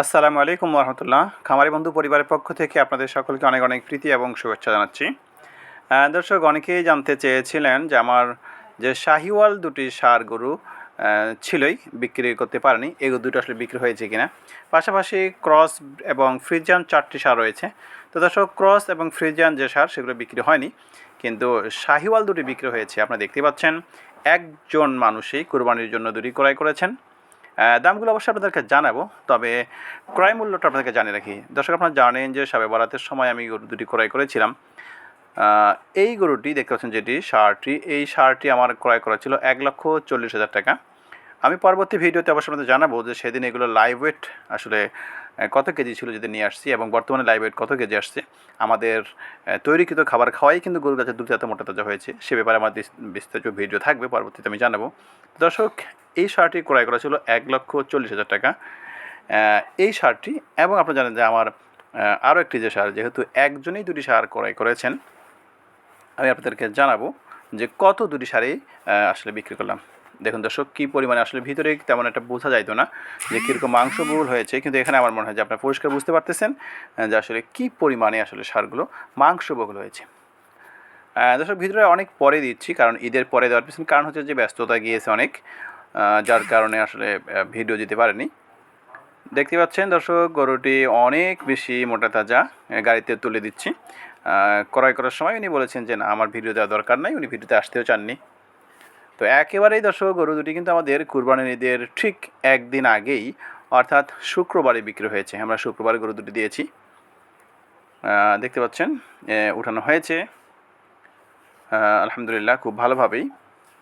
আসসালামু আলাইকুম রহমতুল্লাহ খামারি বন্ধু পরিবারের পক্ষ থেকে আপনাদের সকলকে অনেক অনেক প্রীতি এবং শুভেচ্ছা জানাচ্ছি। দর্শক, অনেকেই জানতে চেয়েছিলেন যে আমার যে শাহিওয়াল দুটি সার গরু ছিলই, বিক্রি করতে পারেনি। এগুলো দুটো আসলে বিক্রি হয়েছে কিনা? পাশাপাশি ক্রস এবং ফ্রিজিয়ান চারটি সার রয়েছে। তো দর্শক, ক্রস এবং ফ্রিজিয়ান যে সার, সেগুলো বিক্রি হয়নি, কিন্তু শাহিওয়াল দুটি বিক্রি হয়েছে। আপনারা দেখতে পাচ্ছেন, একজন মানুষই কুরবানির জন্য দুটি ক্রয় করেছেন। দামগুলো অবশ্যই আপনাদেরকে জানাব, তবে ক্রয় মূল্যটা আপনাদেরকে জানিয়ে রাখি। দর্শক, আপনারা জানেন যে সাবে বরাতের সময় আমি গরু দুটি ক্রয় করেছিলাম। এই গরুটি দেখতে পাচ্ছেন যেটি, সারটি, এই সারটি আমার ক্রয় করা ছিল এক লক্ষ চল্লিশ হাজার টাকা। আমি পরবর্তী ভিডিওতে অবশ্যই আপনাদের জানাব যে সেদিন এগুলো লাইভ ওয়েট আসলে কত কেজি ছিল যদি নিয়ে আসছি এবং বর্তমানে লাইভ ওয়েট কত কেজি আসছে। আমাদের তৈরিকৃত খাবার খাওয়াই কিন্তু গরুর কাছে দুধ এত মোটা তাজা হয়েছে। সে ব্যাপারে আমার বিস- বিস্তারিত ভিডিও থাকবে, পরবর্তীতে আমি জানাব। দর্শক এই শার্টটি ক্রয় করা ছিল এক লক্ষ চল্লিশ হাজার টাকা। এই শার্টটি এবং আপনারা জানেন যে আমার আরও একটি যে সার যেহেতু একজনেই দুটি সার ক্রয় করেছেন, আমি আপনাদেরকে জানাব যে কত দুটি শাড়ি আসলে বিক্রি করলাম। দেখুন দর্শক, কী পরিমাণে আসলে ভিতরে তেমন একটা বোঝা যাইতো না যে কীরকম মাংস বহুল হয়েছে, কিন্তু এখানে আমার মনে হয় যে আপনারা পরিষ্কার বুঝতে পারতেছেন যে আসলে কী পরিমাণে আসলে সারগুলো মাংস বহুল হয়েছে দর্শক, ভিতরে অনেক পরে দিচ্ছি, কারণ ঈদের পরে দেওয়ার পিছনে কারণ হচ্ছে যে ব্যস্ততা গিয়েছে অনেক। যার কারণে আসলে ভিডিও দিতে পারেনি। দেখতে পাচ্ছেন দর্শক, গরুটি অনেক বেশি মোটা তাজা গাড়িতে তুলে দিচ্ছি। ক্রয় করার সময় উনি বলেছেন যে, না, আমার ভিডিও দেওয়া দরকার নাই, উনি ভিডিওতে আসতেও চাননি। তো একেবারেই দর্শক, গরু দুটি কিন্তু আমাদের কুরবানির ঈদের ঠিক একদিন আগেই, অর্থাৎ শুক্রবারে বিক্রি হয়েছে। আমরা শুক্রবারে গরু দুটি দিয়েছি। দেখতে পাচ্ছেন উঠানো হয়েছে। আলহামদুলিল্লাহ, খুব ভালোভাবেই।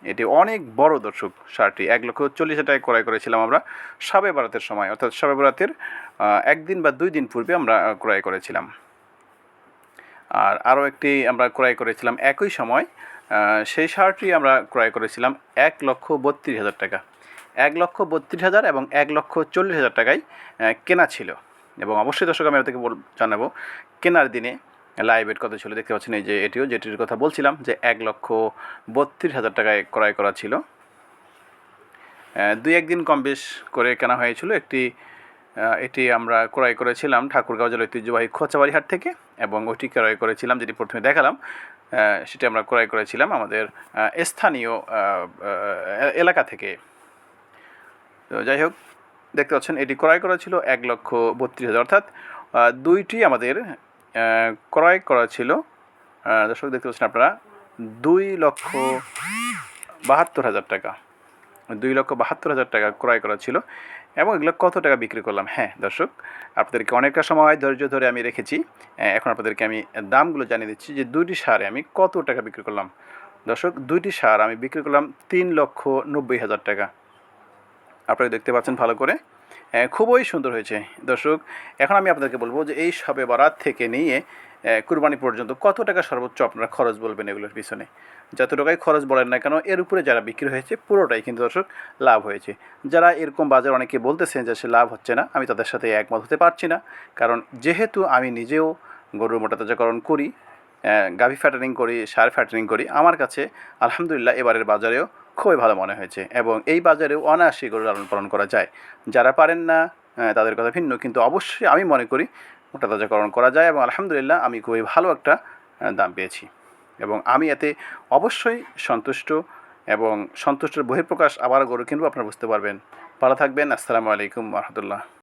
এটি অনেক বড় দর্শক সারটি। এক লক্ষ চল্লিশ টাকায় ক্রয় করেছিলাম আমরা সাবে বারাতের সময়। অর্থাৎ সাবে বারাতের একদিন বা দুই দিন পূর্বে আমরা ক্রয় করেছিলাম। আর আরও একটি আমরা ক্রয় করেছিলাম একই সময় সেই সারটি আমরা ক্রয় করেছিলাম এক লক্ষ বত্রিশ হাজার টাকা। এক লক্ষ বত্রিশ হাজার এবং এক লক্ষ চল্লিশ হাজার টাকায় কেনা ছিল। এবং অবশ্যই দর্শক, আমি আপনাকে জানাব, কেনার দিনে লাইভ এড কত ছিল, দেখতে পাচ্ছেন এই যে এটিও, যেটির কথা বলছিলাম যে এক লক্ষ বত্রিশ হাজার টাকায় ক্রয় করা ছিল। দুই একদিন কম বেশ করে কেনা হয়েছিল। একটি এটি আমরা ক্রয় করেছিলাম ঠাকুরগাঁও জেলার ঐতিহ্যবাহী খোঁচাবাড়ি হাট থেকে এবং ওইটি ক্রয় করেছিলাম যেটি প্রথমে দেখালাম। সেটি আমরা ক্রয় করেছিলাম আমাদের স্থানীয় এলাকা থেকে। তো যাই হোক, দেখতে পাচ্ছেন এটি ক্রয় করা ছিল এক লক্ষ বত্রিশ হাজার। অর্থাৎ দুইটি আমাদের ক্রয় করা ছিল। দর্শক দেখতে পাচ্ছেন আপনারা, দুই লক্ষ বাহাত্তর হাজার টাকা। দুই লক্ষ বাহাত্তর হাজার টাকা ক্রয় করা ছিল এবং এগুলো কত টাকা বিক্রি করলাম? হ্যাঁ দর্শক, আপনাদেরকে অনেকটা সময় ধৈর্য ধরে আমি রেখেছি। এখন আপনাদেরকে আমি দামগুলো জানিয়ে দিচ্ছি যে দুইটি সারে আমি কত টাকা বিক্রি করলাম। দর্শক, দুইটি সার আমি বিক্রি করলাম তিন লক্ষ নব্বই হাজার টাকা। আপনারা দেখতে পাচ্ছেন ভালো করে। খুবই সুন্দর হয়েছে। দর্শক, এখন আমি আপনাদেরকে বলব যে এই সবে বরাত থেকে নিয়ে কুরবানি পর্যন্ত কত টাকা সর্বোচ্চ আপনারা খরচ বলবেন এগুলোর পিছনে? যত টাকাই খরচ বলেন না কেন, এর উপরে যারা বিক্রি হয়েছে, পুরোটাই কিন্তু দর্শক লাভ হয়েছে। যারা এরকম বাজার অনেকে বলতেছেন যে সে লাভ হচ্ছে না, আমি তাদের সাথে একমত হতে পারছি না। কারণ যেহেতু আমি নিজেও গরুর মোটা তাজাকরণ করি গাভি ফ্যাটারিং করি, সার ফ্যাটারিং করি, আমার কাছে আলহামদুলিল্লাহ এবারের বাজারেও খুবই ভালো মনে হয়েছে এবং এই বাজারেও অনায়াসে গরু লালন পালন করা যায়। যারা পারেন না তাদের কথা ভিন্ন, কিন্তু অবশ্যই আমি মনে করি মোটা তাজাকরণ করা যায় এবং আলহামদুলিল্লাহ আমি খুবই ভালো একটা দাম পেয়েছি। এবং আমি এতে অবশ্যই সন্তুষ্ট এবং সন্তুষ্টের বহিঃপ্রকাশ আবার গরু কিনবো, আপনারা বুঝতে পারবেন। ভালো থাকবেন, আসসালামু আলাইকুম রহমতুল্লাহ।